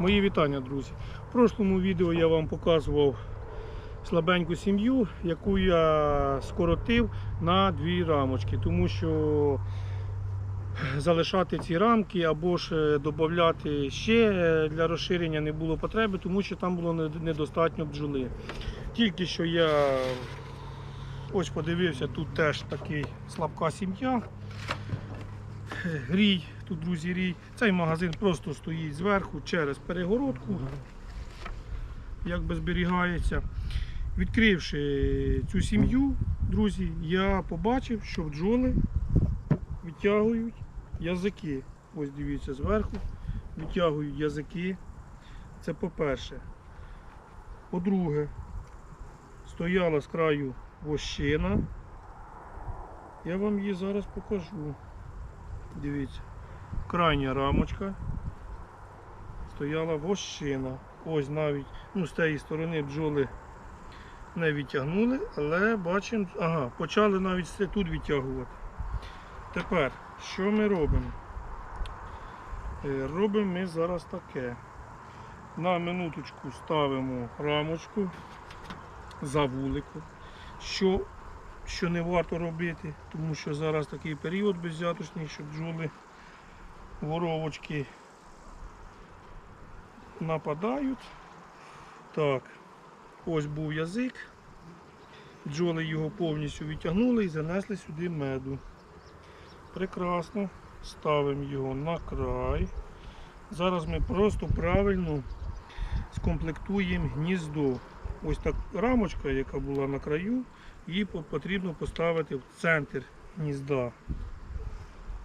Мої вітання, друзі. В прошлому відео я вам показував слабеньку сім'ю, яку я скоротив на дві рамочки, тому що залишати ці рамки або ж додати ще е, для розширення не було потреби, тому що там було недостатньо бджоли. Тільки що я ось подивився, тут теж такий слабка сім'я. Рій, тут, друзі, рій. Цей магазин просто стоїть зверху через перегородку, якби зберігається. Відкривши цю сім'ю, друзі, я побачив, що бджоли витягують язики. Ось дивіться зверху, витягують язики. Це по-перше. По-друге, стояла з краю вощина. Я вам її зараз покажу. Дивіться, крайня рамочка. Стояла вощина. Ось навіть ну, з тієї сторони бджоли не відтягнули, але бачимо, ага, почали навіть тут відтягувати. Тепер, що ми робимо? Е, Робимо ми зараз таке. На минуточку ставимо рамочку за вулику. Що що не варто робити, тому що зараз такий період беззяточний, що бджоли воровочки нападають. Так, ось був язик. Бджоли його повністю відтягнули і занесли сюди меду. Прекрасно. Ставимо його на край. Зараз ми просто правильно скомплектуємо гніздо. Ось так рамочка, яка була на краю, її потрібно поставити в центр гнізда.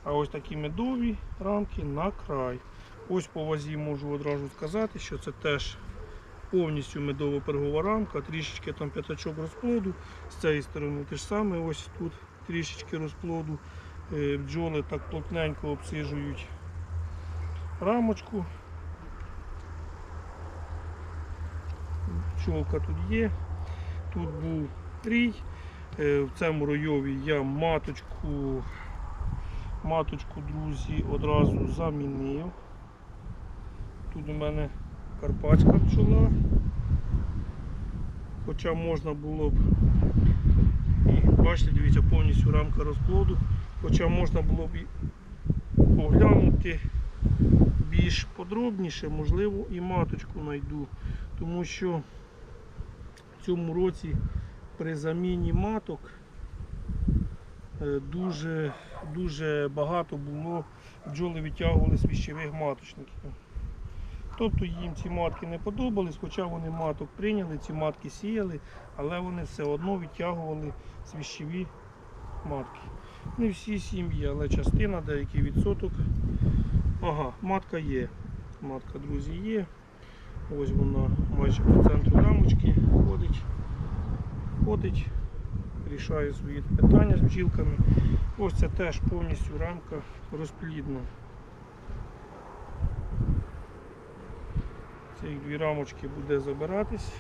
А ось такі медові рамки на край. Ось по вазі можу одразу сказати, що це теж повністю медова пергова рамка, трішечки там п'ятачок розплоду. З цієї сторони те ж саме, ось тут трішечки розплоду. Е, Бджоли так плотненько обсижують рамочку. Пчолка тут є. Тут був рій. Е, В цьому ройові я маточку, маточку, друзі, одразу замінив. Тут у мене карпатська пчола. Хоча можна було б, і бачите, дивіться, повністю рамка розплоду. Хоча можна було б поглянути більш подробніше, можливо, і маточку знайду. Тому що в цьому році при заміні маток дуже, дуже багато було бджоли витягували з віщових маточників. Тобто їм ці матки не подобались, хоча вони маток прийняли, ці матки сіяли, але вони все одно відтягували свіщові матки. Не всі сім'ї, але частина, деякий відсоток. Ага, матка є. Матка, друзі, є. Ось вона майже по центру рамочки ходить. Ходить, рішає свої питання з бджілками. Ось це теж повністю рамка розплідна. Ці дві рамочки буде забиратись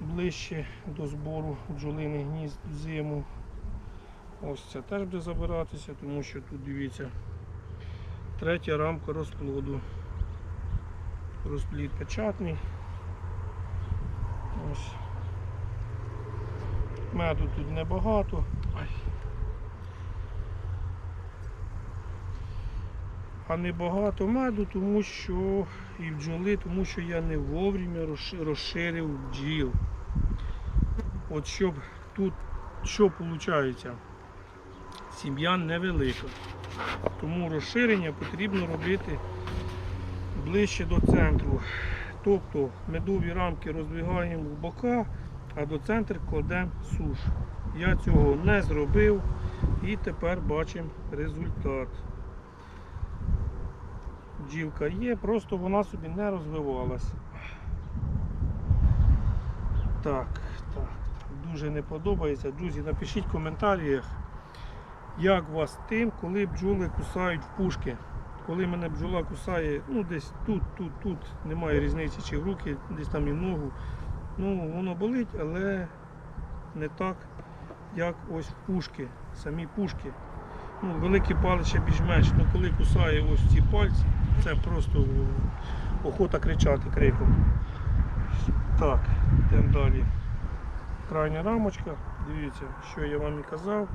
ближче до збору бджолиних гнізд зиму. Ось це теж буде забиратися, тому що тут дивіться третя рамка розплоду. Розплід печатний. Ось. Меду тут небагато. А небагато меду, тому що і бджоли, тому що я не вовремя розширив бджіл. От щоб тут що виходить? Сім'я невелика. Тому розширення потрібно робити ближче до центру. Тобто медові рамки роздвигаємо в бока, а до центру кладемо суш. Я цього не зробив і тепер бачимо результат. Бджілка є, просто вона собі не розвивалась. Так, так, дуже не подобається. Друзі, напишіть в коментарях, як вас тим, коли бджоли кусають в пушки. Коли мене бджола кусає, ну десь тут, тут, тут, немає різниці, чи в руки, десь там і в ногу. Ну, воно болить, але не так, як ось пушки, самі пушки. Ну, великий палець більш-менш, ну коли кусає ось ці пальці, це просто охота кричати криком. Так, йдемо далі. Крайня рамочка. Дивіться, що я вам і казав.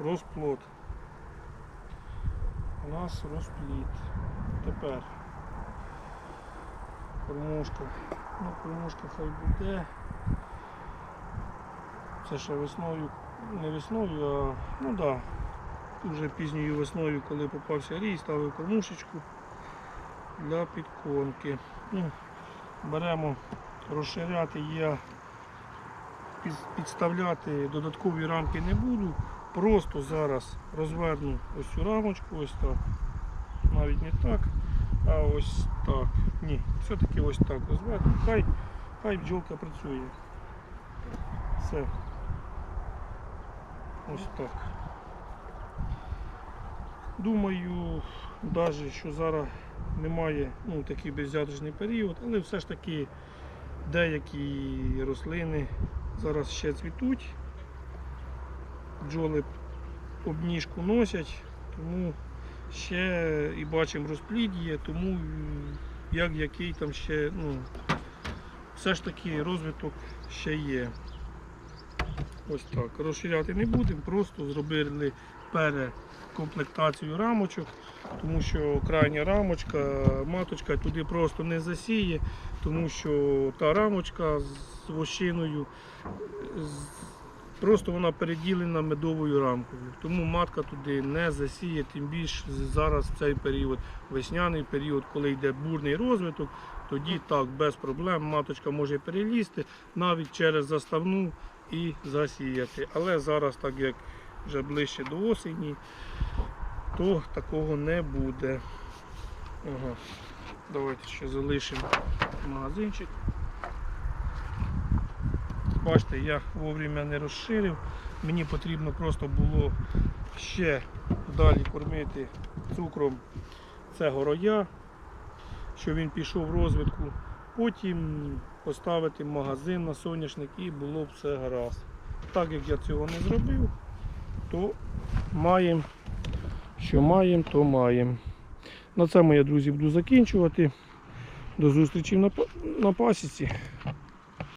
Розплод. У нас розплід. Тепер кормушка. Ну, кормушка хай буде. Це ще весною, не весною, а ну да, вже пізньою весною, коли попався рій, ставив кормушечку для підкормки. Ну, беремо розширяти я підставляти додаткові рамки не буду. Просто зараз розверну ось цю рамочку, ось так. Навіть не так, а ось так. Ні, все-таки ось так розверну. Хай, хай бджолка працює. Все. Ось так. Думаю, навіть що зараз немає ну, такий беззяточний період, але все ж таки деякі рослини зараз ще цвітуть. Бджоли обніжку носять, тому ще і бачимо розплід тому як який там ще, ну, все ж таки розвиток ще є. Ось так. Розширяти не будемо, просто зробили перекомплектацію рамочок, тому що крайня рамочка, маточка туди просто не засіє, тому що та рамочка з вощиною з- просто вона переділена медовою рамкою. Тому матка туди не засіє, тим більше зараз в цей період, весняний період, коли йде бурний розвиток, тоді так, без проблем маточка може перелізти навіть через заставну і засіяти. Але зараз, так як вже ближче до осені, то такого не буде. Ага. Давайте ще залишимо магазинчик. Бачите, я вовремя не розширив. Мені потрібно просто було ще далі кормити цукром цього роя, щоб він пішов в розвитку. Потім поставити магазин на соняшник і було б все гаразд. Так як я цього не зробив, то маємо, що маємо, то маємо. На цьому я, друзі, буду закінчувати. До зустрічі на пасіці.